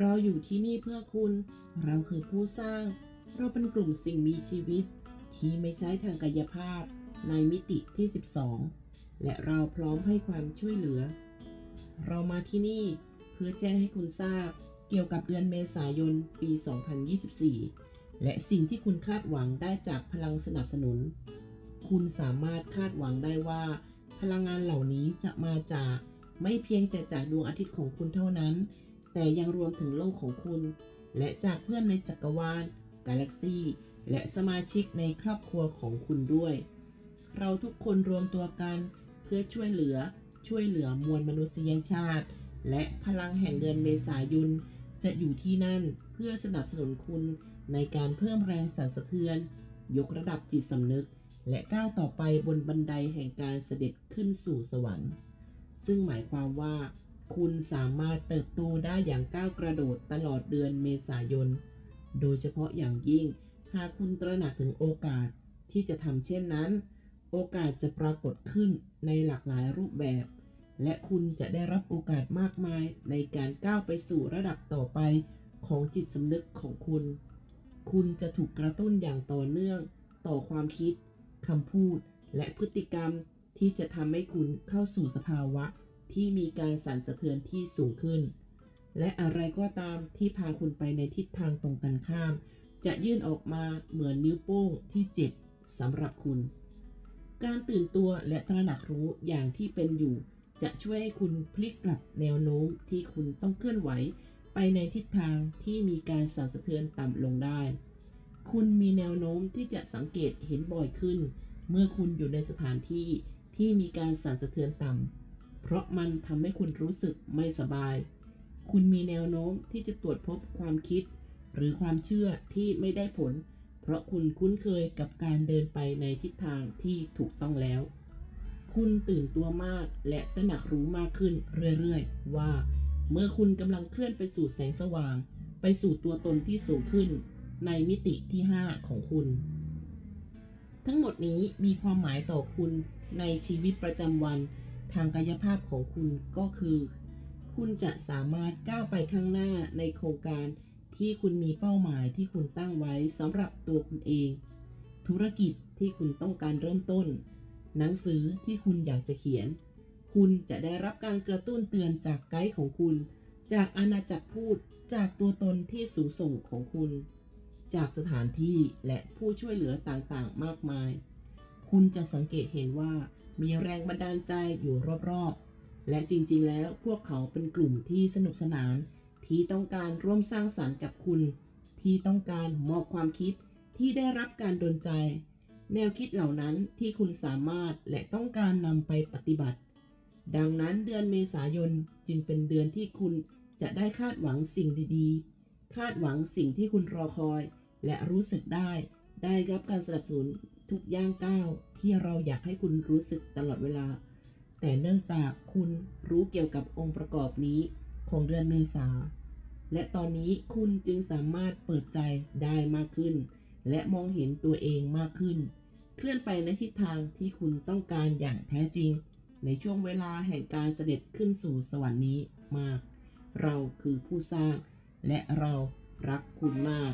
เราอยู่ที่นี่เพื่อคุณ เราคือผู้สร้าง เราเป็นกลุ่มสิ่งมีชีวิต ที่ไม่ใช้ทางกายภาพในมิติที่ 12 และเราพร้อมให้ความช่วยเหลือ เรามาที่นี่เพื่อแจ้งให้คุณทราบเกี่ยวกับเดือนเมษายนปี 2024 และสิ่งที่คุณคาดหวังได้จากพลังสนับสนุน คุณสามารถคาดหวังได้ว่า พลังงานเหล่านี้จะมาจากไม่เพียงแต่จากดวงอาทิตย์ของคุณเท่านั้น แต่ยังรวมถึงโลกของคุณ และจากเพื่อนในจักรวาล กาแล็กซีและสมาชิกในครอบครัวของคุณด้วย เราทุกคนรวมตัวกันเพื่อช่วยเหลือช่วยเหลือมวลมนุษยชาติ และพลังแห่งเดือนเมษายนจะอยู่ที่นั่นเพื่อสนับสนุนคุณในการเพิ่มแรงสั่นสะเทือน ยกระดับจิตสำนึก และก้าวต่อไปบนบันไดแห่งการเสด็จขึ้นสู่สวรรค์ ซึ่งหมายความว่า คุณสามารถเติบโตได้อย่างก้าวกระโดดตลอดเดือนเมษายน โดยเฉพาะอย่างยิ่ง หากคุณตระหนักถึงโอกาสที่จะทำเช่นนั้น โอกาสจะปรากฏขึ้นในหลากหลายรูปแบบ และคุณจะได้รับโอกาสมากมายในการก้าวไปสู่ระดับต่อไปของจิตสำนึกของคุณ คุณจะถูกกระตุ้นอย่างต่อเนื่อง ต่อความคิดคำพูด และพฤติกรรมที่จะทำให้คุณเข้าสู่สภาวะ ที่มีการสั่นสะเทือนที่สูงขึ้น และอะไรก็ตามที่พาคุณไปในทิศทางตรงกันข้าม จะยื่นออกมาเหมือนนิ้วโป้งที่เจ็บสำหรับคุณ การตื่นตัวและตระหนักรู้อย่างที่เป็นอยู่ จะช่วยให้คุณพลิกกลับแนวโน้มที่คุณต้องเคลื่อนไหว ไปในทิศทางที่มีการสั่นสะเทือนต่ำลงได้ คุณมีแนวโน้มที่จะสังเกตเห็นบ่อยขึ้น เมื่อคุณอยู่ในสถานที่ที่มีการสั่นสะเทือนต่ำ เพราะมันทำให้คุณรู้สึกไม่สบาย คุณมีแนวโน้มที่จะตรวจพบความคิด หรือความเชื่อที่ไม่ได้ผล เพราะคุณคุ้นเคยกับการเดินไปในทิศทางที่ถูกต้องแล้ว คุณตื่นตัวมากและตระหนักรู้มากขึ้นเรื่อยๆ ว่า เมื่อคุณกำลังเคลื่อนไปสู่แสงสว่าง ไปสู่ตัวตนที่สูงขึ้น ในมิติที่ 5 ของคุณ ทั้งหมดนี้มีความหมายต่อคุณในชีวิตประจำวัน ทางกายภาพของคุณก็คือ คุณจะสามารถก้าวไปข้างหน้าในโครงการที่คุณมีเป้าหมายที่คุณตั้งไว้สำหรับตัวคุณเอง ธุรกิจที่คุณต้องการเริ่มต้น หนังสือที่คุณอยากจะเขียน คุณจะได้รับการกระตุ้นเตือนจากไกด์ของคุณ จากอาณาจักรพูด จากตัวตนที่สูงส่งของคุณ จากสถานที่และผู้ช่วยเหลือต่างๆ มากมาย คุณจะสังเกตเห็นว่ามีแรงบันดาลใจอยู่รอบๆ และจริงๆ แล้วพวกเขาเป็นกลุ่มที่สนุกสนาน ที่ต้องการร่วมสร้างสรรค์กับคุณ ที่ต้องการมอบความคิดที่ได้รับการดลใจ แนวคิดเหล่านั้นที่คุณสามารถและต้องการนำไปปฏิบัติ ดังนั้นเดือนเมษายนจึงเป็นเดือนที่คุณจะได้คาดหวังสิ่งดีๆ คาดหวังสิ่งที่คุณรอคอย และรู้สึกได้ ได้รับการสนับสนุน ทุกย่างก้าวที่เราอยากให้คุณรู้สึกตลอดเวลา แต่เนื่องจากคุณรู้เกี่ยวกับองค์ประกอบนี้ของเดือนเมษา และตอนนี้คุณจึงสามารถเปิดใจได้มากขึ้น และมองเห็นตัวเองมากขึ้น เคลื่อนไปในทิศทางที่คุณต้องการอย่างแท้จริง ในช่วงเวลาแห่งการเสด็จขึ้นสู่สวรรค์นี้มาก เราคือผู้สร้าง และเรารักคุณมาก